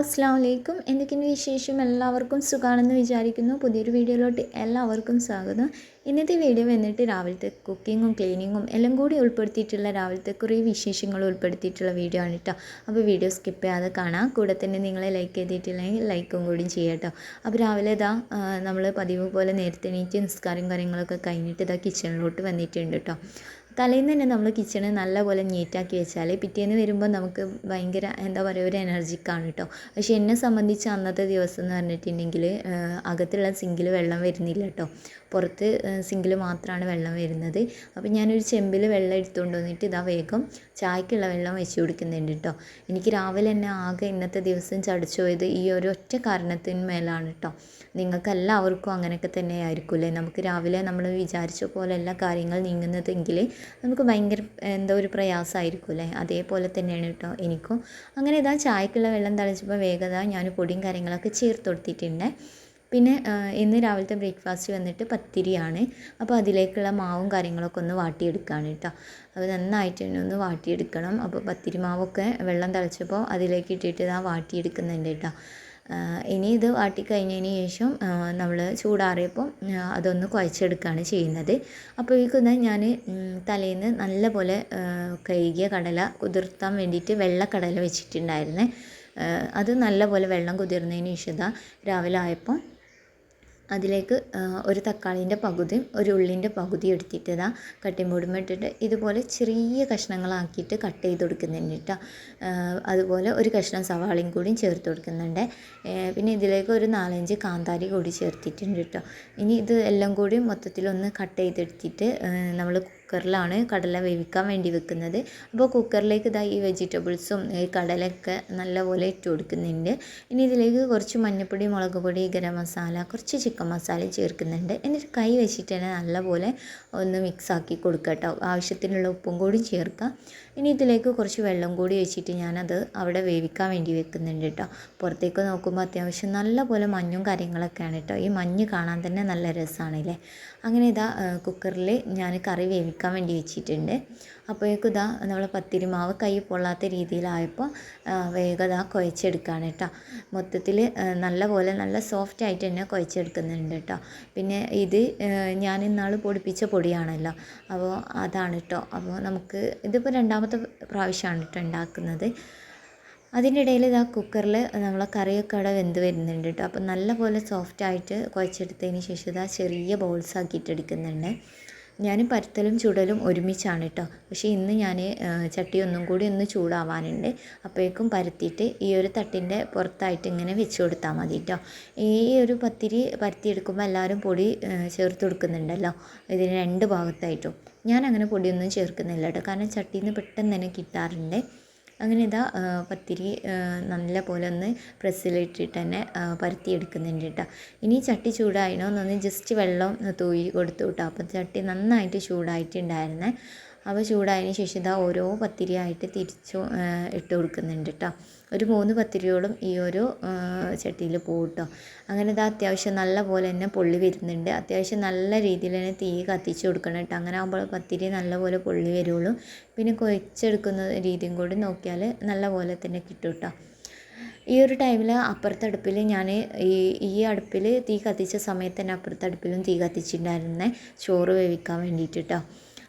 അസ്സാം വലൈക്കും എന്തൊക്കെയാണ് വിശേഷം? എല്ലാവർക്കും സുഖമാണെന്ന് വിചാരിക്കുന്നു. പുതിയൊരു വീഡിയോയിലോട്ട് എല്ലാവർക്കും സ്വാഗതം. ഇന്നത്തെ വീഡിയോ വന്നിട്ട് രാവിലത്തെ കുക്കിങ്ങും ക്ലീനിങ്ങും എല്ലാം കൂടി ഉൾപ്പെടുത്തിയിട്ടുള്ള രാവിലത്തെ കുറേ വിശേഷങ്ങൾ ഉൾപ്പെടുത്തിയിട്ടുള്ള വീഡിയോ ആണ് കേട്ടോ അപ്പോൾ വീഡിയോ സ്കിപ്പ് ചെയ്യാതെ കാണാം. കൂടെ തന്നെ നിങ്ങളെ ലൈക്ക് ചെയ്തിട്ടില്ലെങ്കിൽ ലൈക്കും കൂടി ചെയ്യാം കേട്ടോ അപ്പോൾ രാവിലെ ഇതാ നമ്മൾ പതിവ് പോലെ നേരത്തെ എണീറ്റ് നിസ്കാരം കാര്യങ്ങളൊക്കെ കഴിഞ്ഞിട്ട് ഇതാ കിച്ചണിലോട്ട് വന്നിട്ടുണ്ട് കേട്ടോ തലേന്ന് തന്നെ നമ്മൾ കിച്ചണ് നല്ലപോലെ നീറ്റാക്കി വെച്ചാൽ പിറ്റേന്ന് വരുമ്പോൾ നമുക്ക് ഭയങ്കര എന്താ പറയുക ഒരു എനർജിക്കാണ് കേട്ടോ പക്ഷേ എന്നെ സംബന്ധിച്ച് അന്നത്തെ ദിവസം എന്ന് പറഞ്ഞിട്ടുണ്ടെങ്കിൽ അകത്തുള്ള സിങ്കിൽ വെള്ളം വരുന്നില്ല കേട്ടോ പുറത്ത് സിങ്കിൽ മാത്രമാണ് വെള്ളം വരുന്നത്. അപ്പോൾ ഞാനൊരു ചെമ്പിൽ വെള്ളം എടുത്തുകൊണ്ട് വന്നിട്ട് ഇതാ വേഗം ചായക്കുള്ള വെള്ളം വെച്ച് കൊടുക്കുന്നുണ്ട് കേട്ടോ എനിക്ക് രാവിലെ തന്നെ ആകെ ഇന്നത്തെ ദിവസം ചടച്ചു പോയത് ഈ ഒരു ഒറ്റ കാരണത്തിന് മേലാണ് കേട്ടോ നിങ്ങൾക്കെല്ലാവർക്കും അങ്ങനെയൊക്കെ തന്നെ ആയിരിക്കുമല്ലേ നമുക്ക് രാവിലെ നമ്മൾ വിചാരിച്ച പോലെ എല്ലാ കാര്യങ്ങൾ നീങ്ങുന്നതെങ്കിൽ നമുക്ക് ഭയങ്കര എന്തോ ഒരു പ്രയാസമായിരിക്കും അല്ലേ അതേപോലെ തന്നെയാണ് കേട്ടോ എനിക്കും. അങ്ങനെ ഇതാ ചായക്കുള്ള വെള്ളം തളിച്ചപ്പോൾ വേഗത ഞാൻ പൊടിയും കാര്യങ്ങളൊക്കെ ചേർത്ത് കൊടുത്തിട്ടുണ്ട്. പിന്നെ ഇന്ന് രാവിലത്തെ ബ്രേക്ക്ഫാസ്റ്റ് വന്നിട്ട് പത്തിരിയാണ്. അപ്പോൾ അതിലേക്കുള്ള മാവും കാര്യങ്ങളൊക്കെ ഒന്ന് വാട്ടിയെടുക്കുകയാണ് കേട്ടോ. അപ്പോൾ നന്നായിട്ട് തന്നെ ഒന്ന് വാട്ടിയെടുക്കണം. അപ്പോൾ പത്തിരി മാവൊക്കെ വെള്ളം തിളച്ചപ്പോൾ അതിലേക്ക് ഇട്ടിട്ട് ഇതാ വാട്ടിയെടുക്കുന്നുണ്ട് കേട്ടോ. ഇനി ഇത് വാട്ടിക്കഴിഞ്ഞതിന് ശേഷം നമ്മൾ ചൂടാറിയപ്പോൾ അതൊന്ന് കുഴച്ചെടുക്കുകയാണ് ചെയ്യുന്നത്. അപ്പോൾ അപ്പോഴേക്കും ഞാൻ തലേന്ന് നല്ല പോലെ കഴുകിയ കടല കുതിർത്താൻ വേണ്ടിയിട്ട് വെള്ളക്കടല വെച്ചിട്ടുണ്ടായിരുന്നേ. അത് നല്ല പോലെ വെള്ളം കുതിർന്നതിന് ശേഷം രാവിലെ ആയപ്പോൾ അതിലേക്ക് ഒരു തക്കാളീന്റെ പകുതിയും ഒരു ഉള്ളിന്റെ പകുതിയും എടുത്തിട്ട് ഇതാ കട്ടിംഗ് ഇട്ടിട്ട് ഇതുപോലെ ചെറിയ കഷ്ണങ്ങളാക്കിയിട്ട് കട്ട് ചെയ്ത് കൊടുക്കുന്നുണ്ട് കേട്ടോ. അതുപോലെ ഒരു കഷ്ണം സവാളയും കൂടിയും ചേർത്ത് കൊടുക്കുന്നുണ്ട്. പിന്നെ ഇതിലേക്ക് ഒരു നാലഞ്ച് കാന്താരി കൂടി ചേർത്തിട്ടുണ്ട് കേട്ടോ. ഇനി ഇത് എല്ലാം കൂടി മൊത്തത്തിലൊന്ന് കട്ട് ചെയ്തെടുത്തിട്ട് നമ്മൾ കുക്കറിലാണ് കടല വേവിക്കാൻ വേണ്ടി വെക്കുന്നത്. അപ്പോൾ കുക്കറിലേക്ക് ഇതാ ഈ വെജിറ്റബിൾസും ഈ കടലൊക്കെ നല്ലപോലെ ഇട്ട് കൊടുക്കുന്നുണ്ട്. ഇനി ഇതിലേക്ക് കുറച്ച് മഞ്ഞൾപ്പൊടി മുളക് പൊടി ഗരം മസാല കുറച്ച് ചിക്കൻ മസാല ചേർക്കുന്നുണ്ട്. എന്നിട്ട് കൈ വെച്ചിട്ട് തന്നെ നല്ലപോലെ ഒന്ന് മിക്സാക്കി കൊടുക്കുക കേട്ടോ. ആവശ്യത്തിനുള്ള ഉപ്പും കൂടി ചേർക്കാം ഇനി ഇതിലേക്ക് കുറച്ച് വെള്ളം കൂടി വെച്ചിട്ട് ഞാനത് അവിടെ വേവിക്കാൻ വേണ്ടി വെക്കുന്നുണ്ട് കേട്ടോ. പുറത്തേക്ക് നോക്കുമ്പോൾ അത്യാവശ്യം നല്ലപോലെ മഞ്ഞും കാര്യങ്ങളൊക്കെയാണ് കേട്ടോ. ഈ മഞ്ഞ് കാണാൻ തന്നെ നല്ല രസമാണല്ലേ അങ്ങനെ ഇതാ കുക്കറിൽ ഞാൻ കറി വേവിക്കാൻ വേണ്ടി വെച്ചിട്ടുണ്ട്. അപ്പോഴേക്കും ഇതാ നമ്മൾ പത്തിരിമാവ് കൈ പൊള്ളാത്ത രീതിയിലായപ്പോൾ വേഗത കുഴച്ചെടുക്കുകയാണ് കേട്ടോ. മൊത്തത്തിൽ നല്ല പോലെ നല്ല സോഫ്റ്റ് ആയിട്ട് തന്നെ കുഴച്ചെടുക്കുന്നുണ്ട് കേട്ടോ. പിന്നെ ഇത് ഞാൻ ഇന്നാൾ പൊടിപ്പിച്ച പൊടിയാണല്ലോ. അപ്പോൾ അതാണ് കേട്ടോ. അപ്പോൾ നമുക്ക് ഇതിപ്പോൾ രണ്ടാമത്തെ പ്രാവശ്യമാണ് കേട്ടോ ഉണ്ടാക്കുന്നത്. അതിന്റെ ഇടയിൽ ഇതാ കുക്കറിൽ നമ്മളെ കറിയൊക്കെ അവിടെ വെന്ത് വരുന്നുണ്ട് കേട്ടോ. അപ്പോൾ നല്ലപോലെ സോഫ്റ്റ് ആയിട്ട് കുഴച്ചെടുത്തതിന് ശേഷം ഇതാ ചെറിയ ബോൾസ് ആക്കിയിട്ട് എടുക്കുന്നുണ്ട്. ഞാൻ പരത്തലും ചുടലും ഒരുമിച്ചാണ് കേട്ടോ പക്ഷേ ഇന്ന് ഞാൻ ചട്ടി ഒന്നും കൂടി ഒന്ന് ചൂടാവാനുണ്ട്. അപ്പോഴേക്കും പരത്തിയിട്ട് ഈ ഒരു തട്ടിന്റെ പുറത്തായിട്ട് ഇങ്ങനെ വെച്ച് കൊടുത്താൽ മതി കേട്ടോ ഈ ഒരു പത്തിരി പരത്തിയെടുക്കുമ്പോൾ എല്ലാവരും പൊടി ചേർത്ത് കൊടുക്കുന്നുണ്ടല്ലോ. ഇതിന് രണ്ട് ഭാഗത്തായിട്ടും. ഞാൻ അങ്ങനെ പൊടിയൊന്നും ചേർക്കുന്നില്ല കേട്ടോ കാരണം ചട്ടിയിൽ നിന്ന് പെട്ടെന്ന് തന്നെ കിട്ടാറുണ്ട്. അങ്ങനെ ഇതാ പത്തിരി നല്ല പോലെ ഒന്ന് പ്രസ്സിലിട്ടിട്ട് തന്നെ പരത്തി എടുക്കുന്നുണ്ട് കേട്ടോ ഇനി ചട്ടി ചൂടായണോന്നൊന്ന് ജസ്റ്റ് വെള്ളം തൂയി കൊടുത്തു കേട്ടോ അപ്പം ചട്ടി നന്നായിട്ട് ചൂടായിട്ടുണ്ടായിരുന്നേ. അപ്പോൾ ചൂടായതിന് ശേഷം ഇതാ ഓരോ പത്തിരിയായിട്ട് തിരിച്ചു ഇട്ട് കൊടുക്കുന്നുണ്ട് കേട്ടോ ഒരു മൂന്ന് പത്തിരിയോളം ഈ ഒരു ചട്ടിയിൽ പോകും കേട്ടോ അങ്ങനെ ഇതാ അത്യാവശ്യം നല്ല പോലെ തന്നെ പൊള്ളി വരുന്നുണ്ട്. അത്യാവശ്യം നല്ല രീതിയിൽ തന്നെ തീ കത്തിച്ച് കൊടുക്കണം കേട്ടോ അങ്ങനെ ആകുമ്പോൾ പത്തിരി നല്ല പോലെ പൊള്ളി വരുള്ളൂ. പിന്നെ കുഴച്ചെടുക്കുന്ന രീതിയും കൂടി നോക്കിയാൽ നല്ല പോലെ തന്നെ കിട്ടും കേട്ടോ ഈ ഒരു ടൈമിൽ അപ്പുറത്തെ അടുപ്പിൽ ഞാൻ ഈ ഈ അടുപ്പിൽ തീ കത്തിച്ച സമയത്ത് തന്നെ അപ്പുറത്തെ അടുപ്പിലും തീ കത്തിച്ചിട്ടുണ്ടായിരുന്നേ. ചോറ് വേവിക്കാൻ വേണ്ടിയിട്ട് കേട്ടോ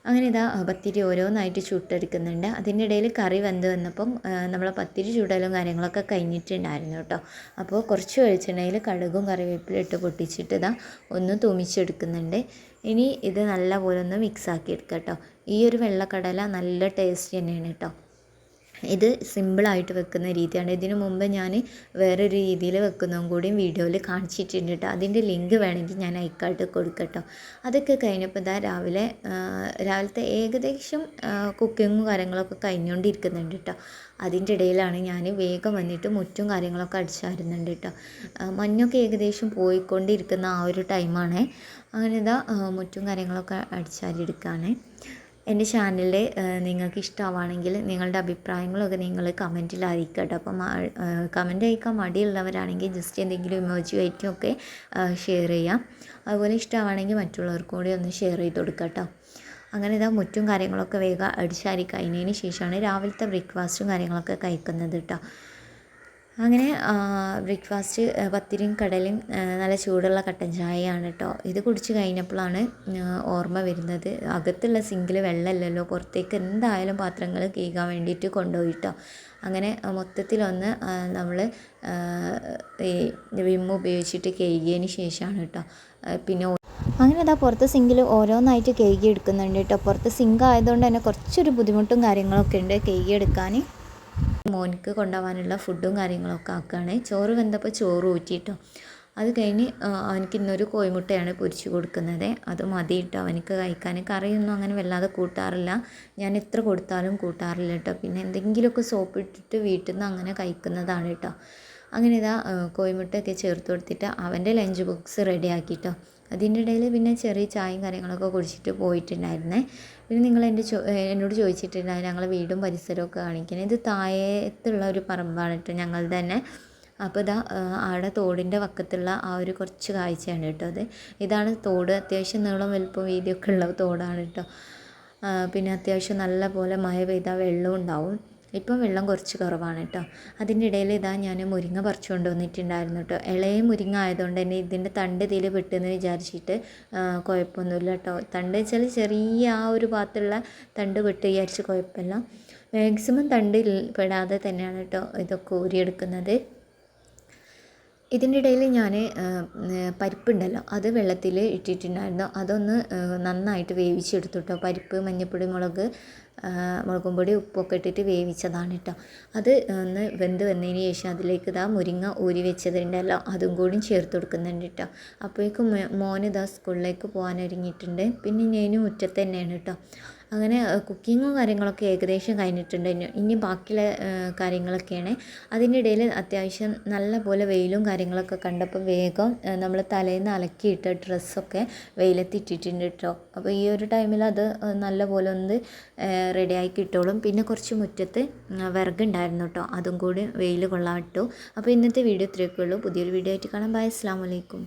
അങ്ങനെ ഇതാ പത്തിരി ഓരോന്നായിട്ട് ചുട്ടെടുക്കുന്നുണ്ട്. അതിന്റെ ഇടയിൽ കറി വെന്ത് വന്നപ്പം നമ്മളെ പത്തിരി ചുടലും കാര്യങ്ങളൊക്കെ കഴിഞ്ഞിട്ടുണ്ടായിരുന്നു കേട്ടോ. അപ്പോൾ കുറച്ച് വെളിച്ചെണ്ണയിൽ കടുകും കറിവേപ്പിലും ഇട്ട് പൊട്ടിച്ചിട്ട് ഇതാ ഒന്ന് തുമിച്ചെടുക്കുന്നുണ്ട്. ഇനി ഇത് നല്ല പോലെ ഒന്ന് മിക്സ് ആക്കി എടുക്കാം കേട്ടോ. ഈ ഒരു വെള്ളക്കടല നല്ല ടേസ്റ്റ് തന്നെയാണ് കേട്ടോ. ഇത് സിമ്പിളായിട്ട് വെക്കുന്ന രീതിയാണ്. ഇതിനു മുമ്പ് ഞാൻ വേറൊരു രീതിയിൽ വെക്കുന്നതും കൂടിയും വീഡിയോയിൽ കാണിച്ചിട്ടുണ്ട് കേട്ടോ അതിന്റെ ലിങ്ക് വേണമെങ്കിൽ ഞാൻ അയക്കാട്ട് കൊടുക്കട്ടോ. അതൊക്കെ കഴിഞ്ഞപ്പോൾ ഇതാ രാവിലെ രാവിലത്തെ ഏകദേശം കുക്കിങ്ങും കാര്യങ്ങളൊക്കെ കഴിഞ്ഞുകൊണ്ടിരിക്കുന്നുണ്ട് കേട്ടോ അതിന്റെ ഇടയിലാണ് ഞാൻ വേഗം വന്നിട്ട് മുറ്റും കാര്യങ്ങളൊക്കെ അടിച്ചായിരുന്നുണ്ട് കേട്ടോ മഞ്ഞൊക്കെ ഏകദേശം പോയിക്കൊണ്ടിരിക്കുന്ന ആ ഒരു ടൈമാണ് അങ്ങനെ ഇതാ മുറ്റും കാര്യങ്ങളൊക്കെ അടിച്ചാരിയെടുക്കുകയാണ് എന്റെ ചാനലിൽ നിങ്ങൾക്ക് ഇഷ്ടമാവാണെങ്കിൽ നിങ്ങളുടെ അഭിപ്രായങ്ങളൊക്കെ നിങ്ങൾ കമന്റിൽ അറിയിക്കട്ടെ കേട്ടോ അപ്പം കമന്റ് അയക്കാൻ മടിയുള്ളവരാണെങ്കിൽ ജസ്റ്റ് എന്തെങ്കിലും ഇമോജി ആയിട്ടും ഒക്കെ ഷെയർ ചെയ്യാം. അതുപോലെ ഇഷ്ടമാണെങ്കിൽ മറ്റുള്ളവർക്കും കൂടി ഒന്ന് ഷെയർ ചെയ്ത് കൊടുക്കുക കേട്ടോ അങ്ങനെ ഇതാ മുറ്റും കാര്യങ്ങളൊക്കെ വേഗം അടിച്ചാരി കഴിഞ്ഞതിന് ശേഷമാണ് രാവിലത്തെ ബ്രേക്ക്ഫാസ്റ്റും കാര്യങ്ങളൊക്കെ കഴിക്കുന്നത് കേട്ടോ അങ്ങനെ ബ്രേക്ക്ഫാസ്റ്റ് പത്തിരിയും കടലയും നല്ല ചൂടുള്ള കട്ടൻ ചായയാണ് കേട്ടോ ഇത് കുടിച്ച് കഴിഞ്ഞപ്പോഴാണ് ഓർമ്മ വരുന്നത്. അകത്തുള്ള സിങ്കിൽ വെള്ളമില്ലല്ലോ. പുറത്തേക്ക് എന്തായാലും പാത്രങ്ങൾ കീകാൻ വേണ്ടിയിട്ട് കൊണ്ടുപോയി കേട്ടോ അങ്ങനെ മൊത്തത്തിലൊന്ന് നമ്മൾ ഈ വിം ഉപയോഗിച്ചിട്ട് കഴുകിയതിന് ശേഷമാണ് കേട്ടോ പിന്നെ അങ്ങനെ അതാ പുറത്ത് സിങ്കിൽ ഓരോന്നായിട്ട് കഴുകി എടുക്കുന്നുണ്ട് കേട്ടോ പുറത്ത് സിങ്ക് ആയതുകൊണ്ട് തന്നെ കുറച്ചൊരു ബുദ്ധിമുട്ടും കാര്യങ്ങളൊക്കെ ഉണ്ട് കഴുകി എടുക്കാൻ മോനിക്ക് കൊണ്ടുപോകാനുള്ള ഫുഡും കാര്യങ്ങളൊക്കെ ആക്കുകയാണ്. ചോറ് വെന്തപ്പോൾ ചോറ് ഊറ്റിയിട്ടോ. അത് കഴിഞ്ഞ് അവനിക്ക് ഇന്നൊരു കോഴിമുട്ടയാണ് പൊരിച്ചു കൊടുക്കുന്നത്. അത് മതി അവനക്ക് കഴിക്കാൻ കറിയൊന്നും അങ്ങനെ വല്ലാതെ കൂട്ടാറില്ല. ഞാൻ എത്ര കൊടുത്താലും കൂട്ടാറില്ല കേട്ടോ. പിന്നെ എന്തെങ്കിലുമൊക്കെ സോപ്പ് ഇട്ടിട്ട് വീട്ടിൽ നിന്ന് അങ്ങനെ കഴിക്കുന്നതാണ് കേട്ടോ. അങ്ങനെ ഇതാ കോഴിമുട്ടയൊക്കെ ചേർത്ത് കൊടുത്തിട്ട് അവന്റെ ലഞ്ച് ബോക്സ് റെഡി ആക്കിട്ടോ അതിന്റെ ഇടയിൽ പിന്നെ ചെറിയ ചായയും കാര്യങ്ങളൊക്കെ കുടിച്ചിട്ട് പോയിട്ടുണ്ടായിരുന്നേ. പിന്നെ നിങ്ങൾ എന്റെ എന്നോട് ചോദിച്ചിട്ടുണ്ടായിരുന്നു ഞങ്ങളെ വീടും പരിസരവും ഒക്കെ കാണിക്കുന്നത് ഇത് താഴത്തുള്ള ഒരു പറമ്പാണ് കേട്ടോ ഞങ്ങൾ തന്നെ. അപ്പോൾ ഇതാ ആടെ തോടിന്റെ വക്കത്തുള്ള ആ ഒരു കുറച്ച് കാഴ്ചയാണ് കേട്ടോ അത്. ഇതാണ് തോട് അത്യാവശ്യം നീളം വലുപ്പം വീതിയൊക്കെ ഉള്ള തോടാണ് കേട്ടോ. പിന്നെ അത്യാവശ്യം നല്ല പോലെ മഴ പെയ്താൽ വെള്ളം ഉണ്ടാവും. ഇപ്പം വെള്ളം കുറച്ച് കുറവാണ് കേട്ടോ അതിന്റെ ഇടയിൽ ഇതാ ഞാൻ മുരിങ്ങ പറിച്ചു കൊണ്ടുവന്നിട്ടുണ്ടായിരുന്നു കേട്ടോ ഇളയ മുരിങ്ങ ആയതുകൊണ്ട് തന്നെ ഇതിന്റെ തണ്ട് ഇതിൽ പെട്ടെന്ന് വിചാരിച്ചിട്ട് കുഴപ്പമൊന്നുമില്ല കേട്ടോ തണ്ട് വെച്ചാൽ ചെറിയ ആ ഒരു ഭാഗത്തുള്ള തണ്ട് പെട്ട് വിചാരിച്ച് കുഴപ്പമില്ല. മാക്സിമം തണ്ട് പെടാതെ തന്നെയാണ് കേട്ടോ ഇതൊക്കെ ഊരിയെടുക്കുന്നത്. ഇതിന്റെ ഇടയിൽ ഞാൻ പരിപ്പുണ്ടല്ലോ അത് വെള്ളത്തിൽ ഇട്ടിട്ടുണ്ടായിരുന്നു. അതൊന്ന് നന്നായിട്ട് വേവിച്ചെടുത്തു കേട്ടോ പരിപ്പ് മഞ്ഞൾപ്പൊടി മുളക് മുളകും പൊടി ഉപ്പൊക്കെ ഇട്ടിട്ട് വേവിച്ചതാണ് കേട്ടോ. അത് ഒന്ന് വെന്ത് വന്നതിന് ശേഷം അതിലേക്ക് ഇതാ മുരിങ്ങ ഊരി വെച്ചതുണ്ടല്ലോ അതും കൂടി ചേർത്ത് കൊടുക്കുന്നുണ്ട് കേട്ടോ. അപ്പോഴേക്കും മോൻ ഇതാ സ്കൂളിലേക്ക് പോകാൻ ഒരുങ്ങിയിട്ടുണ്ട് പിന്നെ ഞാനും മുറ്റത്ത് തന്നെയാണ് കേട്ടോ. അങ്ങനെ കുക്കിങ്ങും കാര്യങ്ങളൊക്കെ ഏകദേശം കഴിഞ്ഞിട്ടുണ്ട്. ഇനി ബാക്കിയുള്ള കാര്യങ്ങളൊക്കെയാണ്. അതിന്റെ ഇടയിൽ അത്യാവശ്യം നല്ല പോലെ വെയിലും കാര്യങ്ങളൊക്കെ കണ്ടപ്പോൾ വേഗം നമ്മൾ തലേന്ന് അലക്കിയിട്ട ഡ്രസ്സൊക്കെ വെയിലത്തിട്ടിട്ടുണ്ട് കേട്ടോ അപ്പോൾ ഈ ഒരു ടൈമിൽ അത് നല്ല പോലെ ഒന്ന് റെഡിയായി കിട്ടോളും. പിന്നെ കുറച്ച് മുറ്റത്ത് വിറകുണ്ടായിരുന്നു കേട്ടോ അതും കൂടി വെയിൽ കൊള്ളാം ഇട്ടു. അപ്പോൾ ഇന്നത്തെ വീഡിയോ ഇത്രയൊക്കെ ഉള്ളൂ. പുതിയൊരു വീഡിയോ ആയിട്ട് കാണാം. ബൈ. അസ്സാം വലൈക്കും